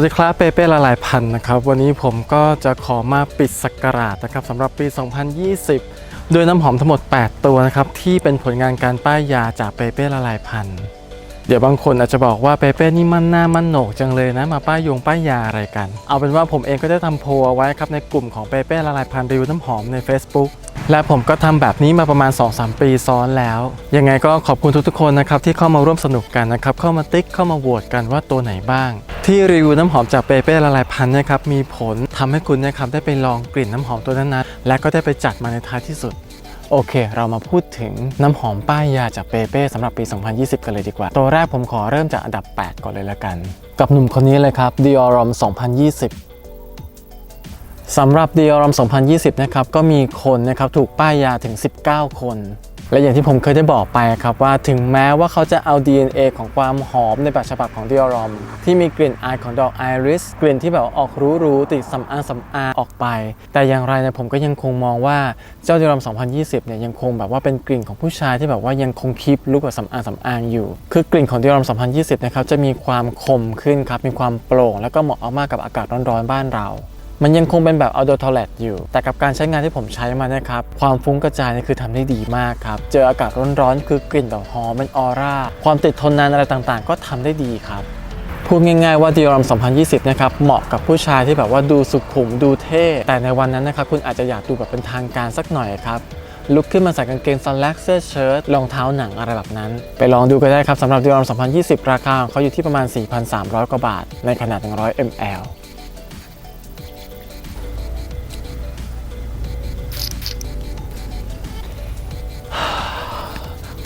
สวัสดีครับเปเป้ละลายพันธุ์นะครับวันนี้ผมก็จะขอมาปิดสักราชนะครับสำหรับปี 2020 โดยน้ำหอมทั้งหมด 8 ตัวนะครับที่เป็นผลงานการป้ายยาจากเปเป้ละลายพันธุ์เดี๋ยวบางคนอาจจะบอกว่าเปเป้นี่มันหน้ามันโหนกจังเลยนะมาป้ายยงป้ายยาอะไรกัน เอาเป็นว่าผมเองก็ได้ทำโพลเอาไว้ครับในกลุ่มของเปเป้ละลายพันธุ์รีวิวน้ำหอมใน Facebook และผมก็ทำแบบนี้มาประมาณ 2-3 ปีซ้อนแล้ว ยังไงก็ขอบคุณทุกๆคนนะครับที่เข้ามาร่วมสนุกกันนะครับ เข้ามาติ๊กเข้ามาโหวตกันว่าตัวไหนบ้าง ที่รีวิวน้ำหอมจากเปเป้ละลายพันธุ์นะครับมีผลทำให้คุณนะครับได้ไปลองกลิ่นน้ำหอมตัวนั้นๆและก็ได้ไปจัดมาในท้ายที่สุดโอเค เรามาพูดถึงน้ำหอมป้ายยาจากเปเป้สำหรับปี 2020 กันเลยดีกว่า ตัวแรกผมขอเริ่มจากอันดับ 8 ก่อนเลยละกัน กับหนุ่มคนนี้เลยครับ Diorom 2020 สำหรับ Diorom 2020 นะครับ ก็มีคนนะครับถูกป้ายยาถึง 19 คน และอย่างที่ผมเคยได้บอกไปครับว่าถึงแม้ว่าเขาจะเอา DNA ของความหอมในแบบฉบับของ Diorom ที่มีกลิ่นอายของดอกไอริส กลิ่นที่แบบออกรู้ๆติดสำอางสำอางออกไป แต่อย่างไรเนี่ยผมก็ยังคงมองว่าเจ้า Diorom 2020 เนี่ยยังคงแบบว่าเป็นกลิ่นของผู้ชายที่แบบว่ายังคงคีปลุกกับสำอางสำอางอยู่ คือกลิ่นของ Diorom 2020 นะครับจะมีความคมขึ้นครับมีความโปร่ง แล้วก็เหมาะมากกับอากาศร้อนๆบ้านเรา มันยังคงเป็นแบบ outdoor toilet อยู่ แต่กับการใช้งานที่ผมใช้มานะครับ ความฟุ้งกระจายนี่คือทำได้ดีมากครับ เจออากาศร้อนๆคือกลิ่นดอกหอมเป็นออร่า ความติดทนนานอะไรต่างๆ ก็ทำได้ดีครับพูดง่ายๆว่า Dioram 2020 นะครับ เหมาะกับผู้ชายที่แบบว่าดูสุขุมดูเท่ แต่ในวันนั้นนะครับ คุณอาจจะอยากดูแบบเป็นทางการสักหน่อยครับลุกขึ้นมาใส่กางเกงซันแลกเสื้อเชิ้ตรองเท้าหนังอะไรแบบนั้น ไปลองดูกันได้ครับสำหรับ Dioram 2020 ราคาเขาอยู่ที่ประมาณ 4,300 กว่าบาท ในขนาด 100 ml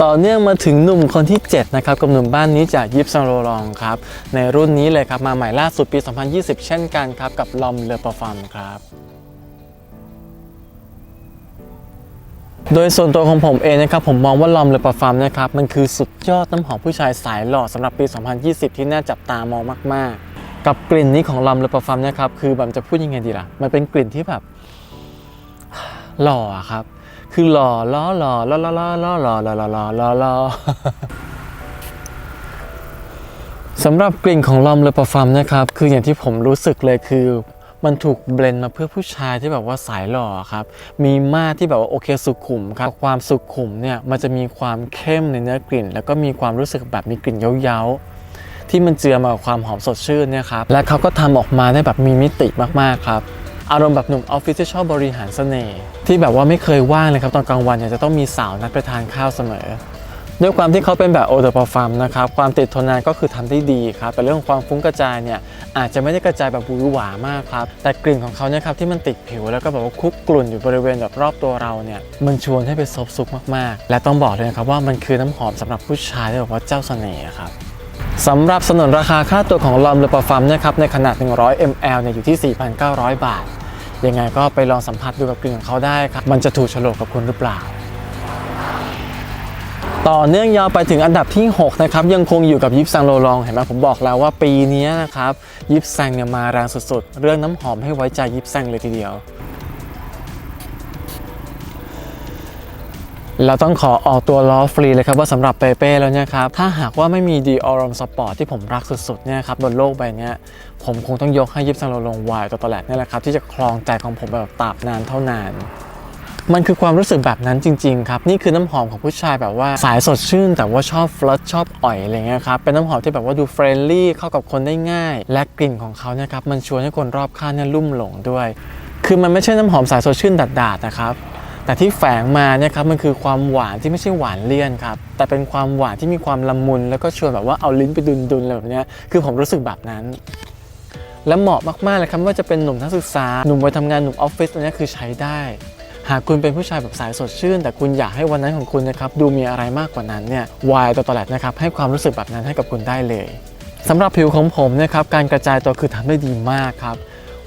ต่อเนื่องมาถึงหนุ่มคนที่ 7 นะครับกับหนุ่มบ้านนี้จากยิปซังโรลองครับ ในรุ่นนี้เลยครับ มาใหม่ล่าสุดปี 2020 เช่นกันครับ กับลอมเลอปฟอมครับโดยส่วนตัวของผมเองนะครับผมมองว่าลอมเลอปฟอมนะครับมันคือสุดยอดน้ำหอมผู้ชายสายหล่อสำหรับปี 2020 ที่น่าจับตามองมาก ๆ กับกลิ่นนี้ของลอมเลอปฟอมนะครับคือแบบจะพูดยังไงดีล่ะ มันเป็นกลิ่นที่แบบหล่อครับ คือหล่อล้อหล่อล้อล้อล้อล้อหล่อล่อหล่อล่อหล่อล่อสำหรับกลิ่นของลอมเลอปฟอมนะครับ คืออย่างที่ผมรู้สึกเลยคือมันถูกเบลนมาเพื่อผู้ชายที่แบบว่าสายหล่อครับ มีมาที่แบบว่าโอเคสุขุมครับ ความสุขุมเนี่ยมันจะมีความเข้มในเนื้อกลิ่น แล้วก็มีความรู้สึกแบบมีกลิ่นเย้าๆที่มันเจือมากับความหอมสดชื่นเนี่ยครับ และเขาก็ทำออกมาได้แบบมีมิติมากๆครับ อารมณ์แบบหนุ่มออฟฟิศที่ชอบบริหารเสน่ห์ที่แบบว่าไม่เคยว่างเลยครับตอนกลางวันเนี่ยจะต้องมีสาวนัดไปทานข้าวเสมอ ด้วยความที่เขาเป็นแบบโอเดอร์ปอฟาร์มนะครับความติดทนนานก็คือทำได้ดีครับแต่เรื่องความฟุ้งกระจายเนี่ยอาจจะไม่ได้กระจายแบบหวือหวามากครับแต่กลิ่นของเขาเนี่ยครับที่มันติดผิวแล้วก็แบบว่าคุกกลุ่นอยู่บริเวณแบบรอบตัวเราเนี่ยมันชวนให้ไปซบซุกมากๆ และต้องบอกเลยนะครับว่ามันคือน้ำหอมสำหรับผู้ชายที่แบบว่าเจ้าเสน่ห์ครับ สำหรับสนนราคาค่าตัวของลอมเลอปฟาร์มนะครับในขนาด 100 ml เนี่ยอยู่ที่ 4,900 บาท ยังไงก็ไปลองสัมผัสดูกับกลิ่นของเขาได้ครับ มันจะถูกโฉลกกับคุณหรือเปล่า ต่อเนื่องยาวไปถึงอันดับที่ 6 นะครับ ยังคงอยู่กับยิปซังโลลองเห็นไหมผมบอกแล้วว่าปีนี้นะครับยิปซังเนี่ยมาแรงสุดๆ เรื่องน้ำหอมให้ไว้ใจยิปซังเลยทีเดียว เราต้องขอออกตัวล้อฟรีเลยครับว่าสำหรับเปเป้แล้วเนี่ยครับ ถ้าหากว่าไม่มี d o r o m Sport ที่ผมรักสุดๆเนี่ยครับบนโลกใบเนี้ยผมคงต้องยกให้ยิปซังโลลงวายตัวตลกนี่แหละครับ ที่จะครองใจของผมแบบตราบนานเท่านานมันคือความรู้สึกแบบนั้นจริง ๆ ครับ นี่คือน้ำหอมของผู้ชายแบบว่าสายสดชื่น แต่ว่าชอบฟลัชชอบอ่อยอะไรเงี้ยครับ เป็นน้ำหอมที่แบบว่าดูเฟรนลี่เข้ากับคนได้ง่าย และกลิ่นของเขาเนี่ยครับ มันชวนให้คนรอบข้างเนี่ยลุ่มหลงด้วย คือมันไม่ใช่น้ำหอมสายสดชื่นดาดๆนะครับ แต่ที่แฝงมาเนี่ยครับมันคือความหวานที่ไม่ใช่หวานเลี่ยนครับแต่เป็นความหวานที่มีความละมุน แล้วก็ชวนแบบว่าเอาลิ้นไปดุนๆอะไรแบบเนี้ยคือผมรู้สึกแบบนั้นและเหมาะมากๆเลยครับว่าจะเป็นหนุ่มนักศึกษา หนุ่มวัยทำงานหนุ่มออฟฟิศอันนี้คือใช้ได้ หากคุณเป็นผู้ชายแบบสายสดชื่น แต่คุณอยากให้วันนั้นของคุณนะครับดูมีอะไรมากกว่านั้นเนี่ยวายตัวตลาดนะครับให้ความรู้สึกแบบนั้นให้กับคุณได้เลยสำหรับผิวของผมนะครับการกระจายตัวคือทำได้ดีมากครับ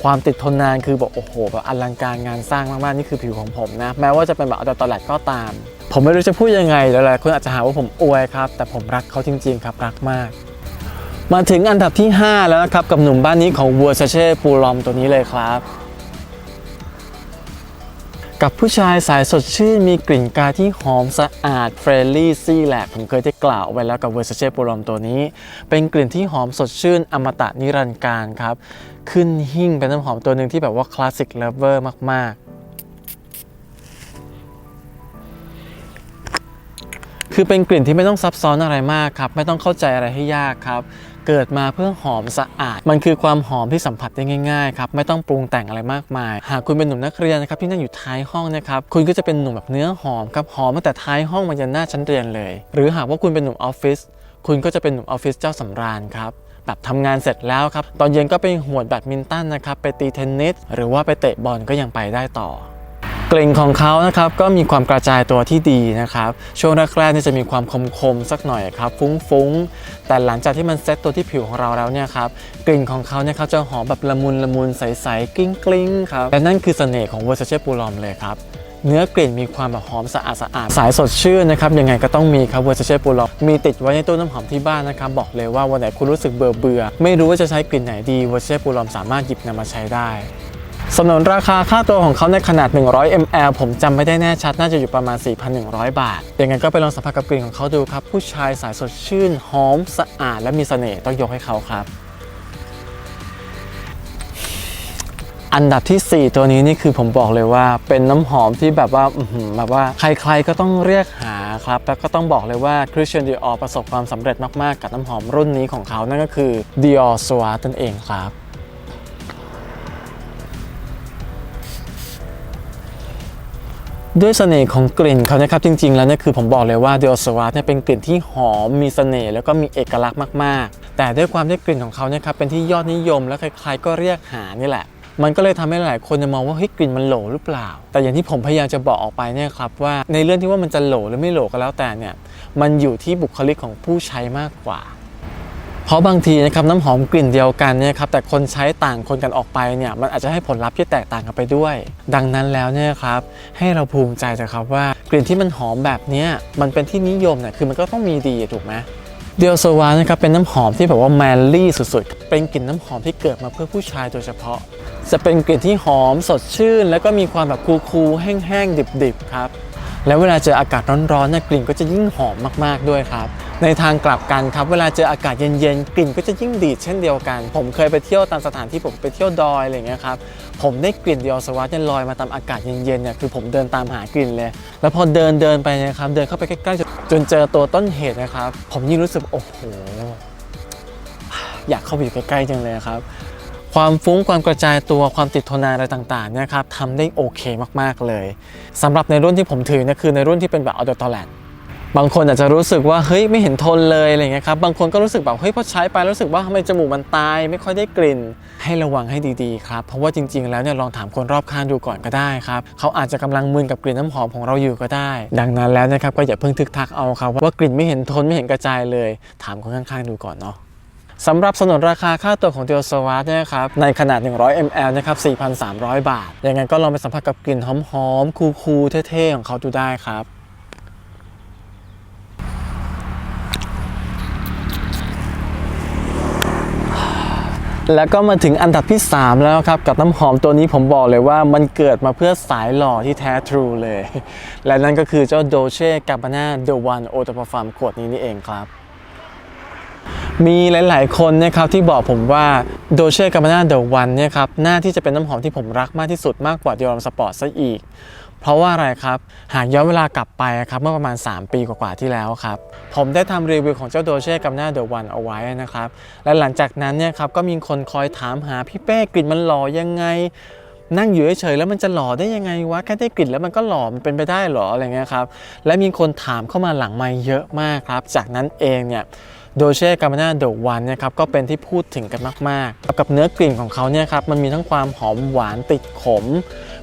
ความติดทนนานคือบอกโอ้โหแบบอลังการงานสร้างมากๆนี่คือผิวของผมนะแม้ว่าจะเป็นแบบอัลตราแลก็ตาม ผมไม่รู้จะพูดยังไงหลายๆคนอาจจะหาว่าผมอวยครับแต่ผมรักเขาจริง ๆ ครับรักมาก มาถึงอันดับที่ 5 แล้วนะครับกับหนุ่มบ้านนี้ของวัวเชเช่ปูลอมตัวนี้เลยครับ กับผู้ชายสายสดชื่นมีกลิ่นกายที่หอมสะอาดเฟรนลี่ซี่แหละ ผมเคยได้กล่าวไว้แล้วกับเวอร์ซเช่ปูรอมตัวนี้ เป็นกลิ่นที่หอมสดชื่นอมตะนิรันดร์การครับ ขึ้นหิ่งเป็นน้ำหอมตัวหนึ่งที่แบบว่าคลาสสิกเลเวอร์มากๆ คือเป็นกลิ่นที่ไม่ต้องซับซ้อนอะไรมากครับ ไม่ต้องเข้าใจอะไรให้ยากครับ เกิดมาเพื่อหอมสะอาด มันคือความหอมที่สัมผัสได้ง่ายๆครับไม่ต้องปรุงแต่งอะไรมากมาย หากคุณเป็นหนุ่มนักเรียนนะครับที่นั่งอยู่ท้ายห้องนะครับคุณก็จะเป็นหนุ่มแบบเนื้อหอมครับหอมตั้งแต่ท้ายห้องมายันหน้าชั้นเรียนเลย หรือหากว่าคุณเป็นหนุ่มออฟฟิศคุณก็จะเป็นหนุ่มออฟฟิศเจ้าสำราญครับแบบทำงานเสร็จแล้วครับ ตอนเย็นก็ไปหวดแบดมินตันนะครับ ไปตีเทนนิส หรือว่าไปเตะบอลก็ยังไปได้ต่อ กลิ่นของเขานะครับก็มีความกระจายตัวที่ดีนะครับ ช่วงแรกๆนี่จะมีความคมๆสักหน่อยครับ ฟุ้งๆ แต่หลังจากที่มันเซ็ตตัวที่ผิวของเราแล้วเนี่ยครับกลิ่นของเขาเนี่ยครับจะหอมแบบละมุนละมุนใสๆกลิ้งกลิ้งๆครับและนั่นคือเสน่ห์ของเวอร์ซเช่ปูลอมเลยครับ เนื้อกลิ่นมีความแบบหอมสะอาดสะอาดสายสดชื่นนะครับยังไงก็ต้องมีครับเวอร์ซเช่ปูลอมมีติดไว้ในตู้น้ำหอมที่บ้านนะครับบอกเลยว่าวันไหนคุณรู้สึกเบื่อเบื่อไม่รู้ว่าจะใช้กลิ่นไหนดีเวอร์ซเช่ปูลอมสามารถหยิบนำมาใช้ได้ สนนราคาค่าตัวของเขาในขนาด 100 ml ผมจำไม่ได้แน่ชัด น่าจะอยู่ประมาณ 4,100 บาทยังไงก็ไปลองสัมผัสกับกลิ่นของเขาดูครับ ผู้ชายสายสดชื่น หอม สะอาด และมีเสน่ห์ต้องยกให้เขาครับ อันดับทีสี่4 ตัวนี้นี่คือผมบอกเลยว่าเป็นน้ำหอมที่แบบว่าแบบว่าใครๆก็ต้องเรียกหาครับ แล้วก็ต้องบอกเลยว่า Christian Dior ประสบความสำเร็จมากๆ กับน้ำหอมรุ่นนี้ของเขา นั่นก็คือ Dior Sweat นั่นเองครับ ด้วยเสน่ห์ของกลิ่นเขานะครับจริง ๆ แล้วเนี่ยคือผมบอกเลยว่าเด o สวา t เนี่ยเป็นกลิ่นที่หอมมีเสน่ห์แล้วก็มีเอกลักษณ์มากๆ แต่ด้วยความที่กลิ่นของเขาเนี่ยครับเป็นที่ยอดนิยมและใครๆก็เรียกหานี่แหละ มันก็เลยทำให้หลายคนจะมองว่าเฮ้ยกลิ่นมันโหลหรือเปล่า แต่อย่างที่ผมพยายามจะบอกออกไปเนี่ยครับว่าในเรื่องที่ว่ามันจะโหลหรือไม่โหลก็แล้วแต่เนี่ยมันอยู่ที่บุคลิกของผู้ใช้มากกว่า เพราะบางทีนะครับน้ำหอมกลิ่นเดียวกันเนี่ยครับแต่คนใช้ต่างคนกันออกไปเนี่ยมันอาจจะให้ผลลัพธ์ที่แตกต่างกันไปด้วย ดังนั้นแล้วเนี่ยครับให้เราภูมิใจเถอะครับว่ากลิ่นที่มันหอมแบบนี้มันเป็นที่นิยมเนี่ยคือมันก็ต้องมีดีถูกไหมเดียวโซวานะครับเป็นน้ำหอมที่แบบว่าแมนลี่สุดๆ เป็นกลิ่นน้ำหอมที่เกิดมาเพื่อผู้ชายโดยเฉพาะ จะเป็นกลิ่นที่หอมสดชื่น แล้วก็มีความแบบคูลๆแห้งๆดิบๆครับแล้วเวลาเจออากาศร้อนๆเนี่ยกลิ่นก็จะยิ่งหอมมากๆด้วยครับ ในทางกลับกันครับเวลาเจออากาศเย็นๆกลิ่นก็จะยิ่งดีดเช่นเดียวกัน ผมเคยไปเที่ยวตามสถานที่ผมไปเที่ยวดอยอะไรเงี้ยครับผมได้กลิ่นเดียวสวัสดเนี่ยลอยมาตามอากาศเย็นๆเนี่ยคือผมเดินตามหากลิ่นเลย แล้วพอเดินเดินไปนะครับเดินเข้าไปใกล้ๆจนจนเจอตัวต้นเหตุนะครับ ผมยิ่งรู้สึกโอ้โหอยากเข้าไปอยู่ใกล้ๆจังเลยครับความฟุ้งความกระจายตัวความติดทนานอะไรต่างๆเนี่ยครับทำได้โอเคมากๆเลยสำหรับในรุ่นที่ผมถือเนี่ยคือในรุ่นที่เป็นแบบ Auto Tolerant บางคนอาจจะรู้สึกว่าเฮ้ยไม่เห็นทนเลยอะไรเงี้ยครับบางคนก็รู้สึกแบบเฮ้ยพอใช้ไปรู้สึกว่าทำไมจมูกมันตาย ไม่ค่อยได้กลิ่น ให้ระวังให้ดีๆครับเพราะว่าจริง ๆ แล้วเนี่ยลองถามคนรอบข้างดูก่อนก็ได้ครับเขาอาจจะกำลังมึนกับกลิ่นน้ำหอมของเราอยู่ก็ได้ ดังนั้นแล้วนะครับก็อย่าเพิ่งทึกทักเอาครับว่ากลิ่นไม่เห็นทนไม่เห็นกระจายเลย ถามคนข้างๆดูก่อนเนาะสำหรับสนนราคาค่าตัวของเดียวสว t เนี่ยครับในขนาด 100 ml นะครับ 4,300 บาท ยังไงก็ลองไปสัมผัสกับกลิ่นหอมๆ คูลๆ เท่ๆ ของเขาดูได้ครับ แล้วก็มาถึงอันดับที่ 3 แล้วครับ กับน้ำหอมตัวนี้ผมบอกเลยว่ามันเกิดมาเพื่อสายหล่อที่แท้ทรูเลย และนั่นก็คือเจ้า Dolce Gabbana The One Eau de Parfum ขวดนี้นี่เองครับ มีหลาย ๆ คนนะครับที่บอกผมว่า Dolce Gabbana The One เนี่ยครับหน่าที่จะเป็นน้ำหอมที่ผมรักมากที่สุดมากกว่า Dior Sport ซะอีก ราะว่าอะไรครับ หากย้อนเวลากลับไปครับเมื่อประมาณ 3 ปีกว่าๆที่แล้วครับ ผมได้ทำรีวิวของเจ้า Dolce Gabbana The One เอาไว้นะครับ และหลังจากนั้นเนี่ยครับก็มีคนคอยถามหาพี่เป้กลิ่นมันหล่อยังไง นั่งอยู่เฉยๆแล้วมันจะหล่อได้ยังไงวะแค่ได้กลิ่นแล้วมันก็หล่อมันเป็นไปได้หรออะไรเงี้ยครับและมีคนถามเข้ามาหลังไมค์เยอะมากครับ จากนั้นเองเนี่ย โดเช่กา b านาเดอะวันนี่ยครับก็เป็นที่พูดถึงกันมากๆ กับเนื้อกลิ่นของเขาเนี่ยครับมันมีทั้งความหอมหวานติดขม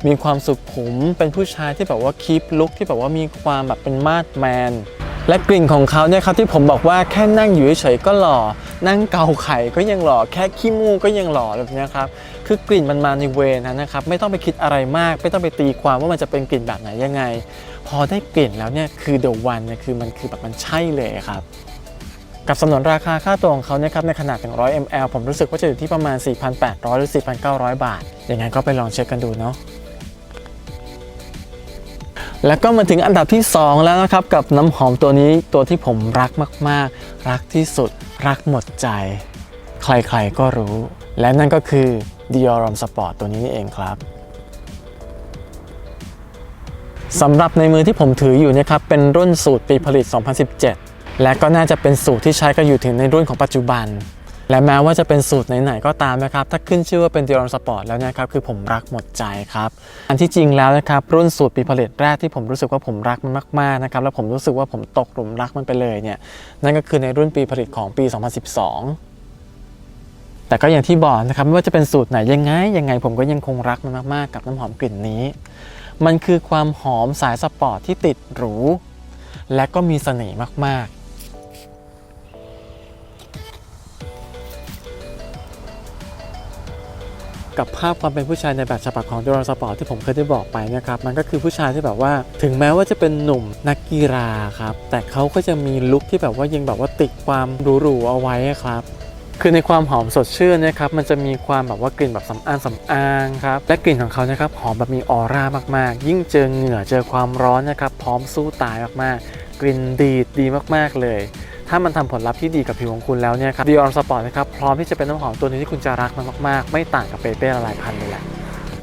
มีความสุขุม เป็นผู้ชายที่แบบว่าคีปลุกที่แบบว่ามีความแบบเป็นมาดแมน และกลิ่นของเขาเนี่ยครับที่ผมบอกว่าแค่นั่งอยู่เฉยๆก็หล่อ นั่งเกาไข่ก็ยังหล่อ แค่ขี้มูกก็ยังหล่อแบบนี้ครับ คือกลิ่นมันมาในเวนั้นนะครับไม่ต้องไปคิดอะไรมาก ไม่ต้องไปตีความว่ามันจะเป็นกลิ่นแบบไหนยังไง พอได้กลิ่นแล้วเนี่ยคือเดอะวันเนี่ยคือมันคือแบบมันใช่เลยครับ กับสำนวนราคาค่าตัวของเขาเนี่ยครับในขนาด 100 ml ผมรู้สึกว่าจะอยู่ที่ประมาณ 4,800 หรือ 4,900 บาท อย่างงั้นก็ไปลองเช็คกันดูเนาะแล้วก็มาถึงอันดับที่ 2 แล้วนะครับ กับน้ำหอมตัวนี้ตัวที่ผมรักมาก ๆ รักที่สุด รักหมดใจ ใครๆก็รู้ และนั่นก็คือ Dior Homme Sport ตัวนี้นี่เองครับสำหรับในมือที่ผมถืออยู่เนะครับเป็นรุ่นสูตรปีผลิต 2017 และก็น่าจะเป็นสูตรที่ใช้กันอยู่ถึงในรุ่นของปัจจุบัน และแม้ว่าจะเป็นสูตรไหนๆก็ตามนะครับ ถ้าขึ้นชื่อว่าเป็น Dior Sport แล้วนะครับคือผมรักหมดใจครับ อันที่จริงแล้วนะครับรุ่นสูตรปีผลิตแรกที่ผมรู้สึกว่าผมรักมันมากๆนะครับแล้วผมรู้สึกว่าผมตกหลุมรักมันไปเลยเนี่ยนั่นก็คือในรุ่นปีผลิตของปี 2012แต่ก็อย่างที่บอกนะครับไม่ว่าจะเป็นสูตรไหนยังไงยังไง ผมก็ยังคงรักมันมากๆกับน้ำหอมกลิ่นนี้ มันคือความหอมสายสปอร์ตที่ติดหรู และก็มีเสน่ห์มากๆ กับภาพความเป็นผู้ชายในแบบฉบับของด o ร a สปอร์ตที่ผมเคยได้บอกไปนะครับมันก็คือผู้ชายที่แบบว่า ถึงแม้ว่าจะเป็นหนุ่มนักกีฬาครับแต่เขาก็จะมีลุคที่แบบว่ายังแบบว่าติดความหรูๆเอาไว้ครับคือในความหอมสดชื่นนะครับมันจะมีความแบบว่ากลิ่นแบบสำอางสำอางครับและกลิ่นของเขานะครับหอมแบบมีออร่ามากๆ ยิ่งเจอเหงื่อเจอความร้อนนะครับพร้อมสู้ตายมากๆ กลิ่นดีดีมากๆเลย ถ้ามันทำผลลัพธ์ที่ดีกับผิวของคุณแล้วเนี่ยครับดิออนสปอร์ตนะครับพร้อมที่จะเป็นน้ำหอมตัวนี้ที่คุณจะรักมันมากๆ ไม่ต่างกับเปเป้ละลายพันธุ์เลยแหละ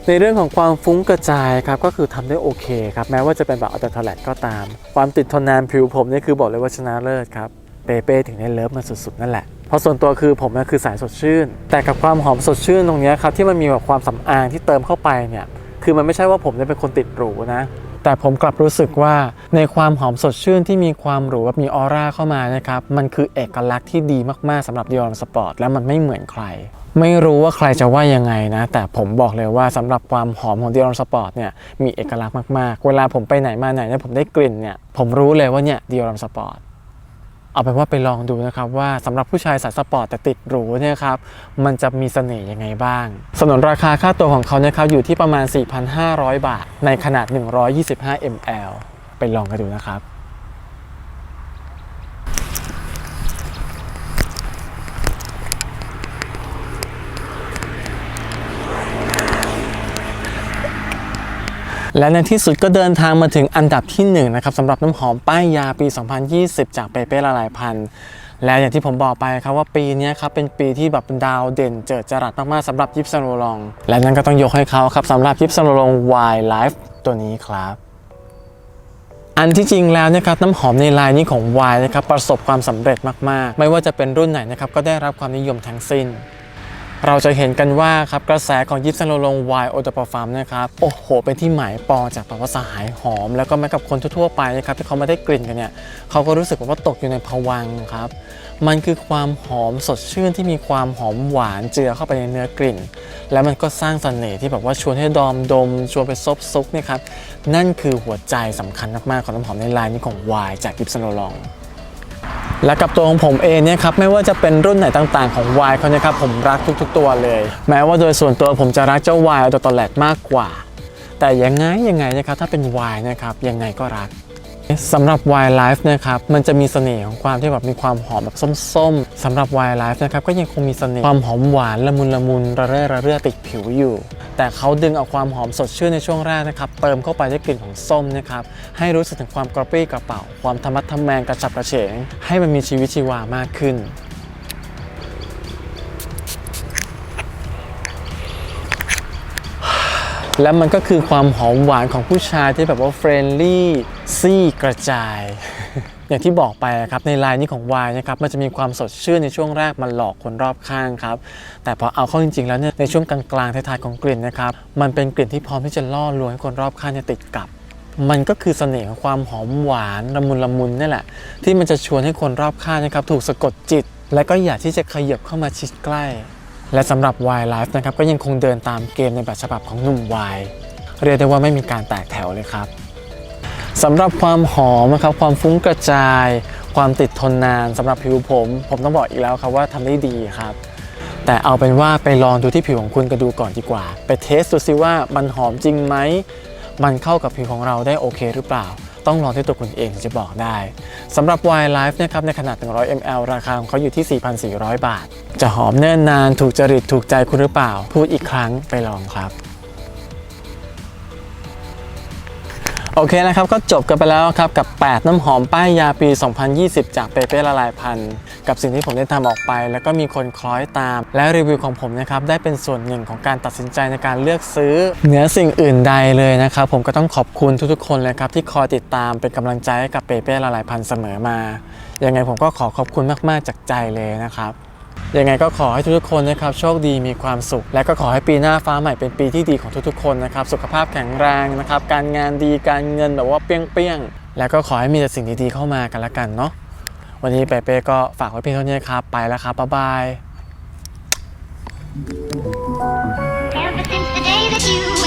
ในเรื่องของความฟุ้งกระจายครับก็คือทำได้โอเคครับแม้ว่าจะเป็นแบบอัลตราทเลตก็ตาม ความติดทนนานผิวผมนี่คือบอกเลยว่าชนะเลิศครับเปเป้ถึงได้เลิฟมันสุดๆนั่นแหละเพราะส่วนตัวคือผมน่ะคือสายสดชื่น แต่กับความหอมสดชื่นตรงนี้ครับที่มันมีแบบความสำอางที่เติมเข้าไปเนี่ยคือมันไม่ใช่ว่าผมเนี่ยเป็นคนติดหรูนะ แต่ผมกลับรู้สึกว่าในความหอมสดชื่นที่มีความหรูแบบมีออร่าเข้ามานะครับมันคือเอกลักษณ์ที่ดีมากๆสำหรับดิออร์สปอร์ตและมันไม่เหมือนใคร ไม่รู้ว่าใครจะว่ายังไงนะ แต่ผมบอกเลยว่าสำหรับความหอมของดิออร์สปอร์ตเนี่ยมีเอกลักษณ์มากๆ เวลาผมไปไหนมาไหนเนี่ยผมได้กลิ่นเนี่ยผมรู้เลยว่าเนี่ยดิออร์สปอร์ต เอาเป็นว่าไปลองดูนะครับว่าสำหรับผู้ชายสายสปอร์ตแต่ติดหรูเนี่ยครับมันจะมีเสน่ห์ยังไงบ้าง สนนราคาค่าตัวของเขาเนี่ยครับอยู่ที่ประมาณ 4,500 บาท ในขนาด 125 ml ไปลองกันดูนะครับ และในที่สุดก็เดินทางมาถึงอันดับที่1นงนะครับสำหรับน้ำหอมป้ายยาปี 2020 จากเปเป้ละลายพันธ์และอย่างที่ผมบอกไปครับว่าปีนี้ครับเป็นปีที่แบบเป็นดาวเด่นเจิดจรัสมากๆสำหรับยิปซันโรลอง และนั่นก็ต้องยกให้เขาครับสำหรับยิปซันโรลอง Wild Life ตัวนี้ครับอันที่จริงแล้วนะครับน้ำหอมในลายนี้ของ Y นะครับประสบความสำเร็จมากๆ ไม่ว่าจะเป็นรุ่นไหนนะครับก็ได้รับความนิยมทั้งสิ้น เราจะเห็นกันว่าครับกระแสของยิปซันโลลงวายโอตปฟาร์มนะครับโอ้โห เป็นที่หมายปองจากแบบว่าสหายหอม แล้วก็แม้กับคนทั่วๆไปนะครับที่เขาไม่ได้กลิ่นกันเนี่ยเขาก็รู้สึกว่าตกอยู่ในภวังครับมันคือความหอมสดชื่นที่มีความหอมหวานเจือเข้าไปในเนื้อกลิ่น แล้วมันก็สร้างเสน่ห์ที่แบบว่าชวนให้ดอมดม ชวนไปซบซุกเนี่ยครับนั่นคือหัวใจสำคัญมากๆของน้ำหอมในลายนี้ของวายจากยิปซันโลลอง และกับตัวของผมเองเนี่ยครับไม่ว่าจะเป็นรุ่นไหนต่างๆของ Y เขาเนี่ยครับผมรักทุกๆตัวเลย แม้ว่าโดยส่วนตัวผมจะรักเจ้า Y เอาตัวตอแลกมากกว่า แต่ยังไงยังไงนะครับถ้าเป็น Y นะครับยังไงก็รักสำหรับ Y Life นะครับมันจะมีเสน่ห์ของความที่แบบมีความหอมแบบส้มๆ สำหรับ Y Life นะครับก็ยังคงมีเสน่ห์ความหอมหวานละมุนละมุนระเร่อระเรื่อติดผิวอยู่ แต่เขาดึงเอาความหอมสดชื่นในช่วงแรกนะครับเติมเข้าไปด้วยกลิ่นของส้มนะครับให้รู้สึกถึงความกระปรี้กระเป๋า ความธรรมัดทำแมงกระฉับกระเฉง ให้มันมีชีวิตชีวามากขึ้นและมันก็คือความหอมหวานของผู้ชายที่แบบว่าเฟรนลี่ซี่กระจาย อย่างที่บอกไปครับในลายนี้ของวายนะครับมันจะมีความสดชื่นในช่วงแรกมันหลอกคนรอบข้างครับแต่พอเอาเข้าจริงๆแล้วเนี่ยในช่วงกลางๆท้ายๆของกลิ่นนะครับมันเป็นกลิ่นที่พร้อมที่จะล่อลวงให้คนรอบข้างเนี่ยติดกับมันก็คือเสน่ห์ของความหอมหวานละมุนละมุนนี่แหละ ที่มันจะชวนให้คนรอบข้างนะครับถูกสะกดจิต และก็อยากที่จะขยับเข้ามาชิดใกล้ และสำหรับ Y Life นะครับก็ยังคงเดินตามเกมในแบบฉบับของหนุ่ม Y เรียกได้ว่าไม่มีการแตกแถวเลยครับ สำหรับความหอมนะครับความฟุ้งกระจาย ความติดทนนานสำหรับผิวผม ผมต้องบอกอีกแล้วครับว่าทำได้ดีครับ แต่เอาเป็นว่าไปลองดูที่ผิวของคุณกันดูก่อนดีกว่า ไปเทสดูซิว่ามันหอมจริงไหม มันเข้ากับผิวของเราได้โอเคหรือเปล่า ต้องลองที่ตัวคุณเองจะบอกได้สำหรับ Y Life นะครับในขนาด 100 ml ราคาของเขาอยู่ที่ 4,400 บาท จะหอมเนิ่นนานถูกจริตถูกใจคุณหรือเปล่า พูดอีกครั้งไปลองครับ โอเคนะครับก็จบกันไปแล้วครับกับ 8 น้ำหอมป้ายยาปี 2020 จากเปเป้ละลายพันธุ์กับสิ่งที่ผมได้ทำออกไป แล้วก็มีคนคล้อยตาม และรีวิวของผมนะครับได้เป็นส่วนหนึ่งของการตัดสินใจในการเลือกซื้อ เหนือสิ่งอื่นใดเลยนะครับผมก็ต้องขอบคุณทุกๆ คนเลยครับที่คอยติดตามเป็นกำลังใจให้กับเปเป้ละลายพันธุ์เสมอมายังไงผมก็ขอขอบคุณมากๆจากใจเลยนะครับ ยังไงก็ขอให้ทุกๆคนนะครับโชคดีมีความสุข และก็ขอให้ปีหน้าฟ้าใหม่เป็นปีที่ดีของทุกๆคนนะครับสุขภาพแข็งแรงนะครับการงานดีการเงินแบบว่าเปี้ยงๆแล้วก็ขอให้มีแต่สิ่งดีๆเข้ามากันละกันเนาะวันนี้เปเป้ก็ฝากไว้เพียงเท่านี้ครับไปแล้วครับบ๊ายบาย Ever since the day that you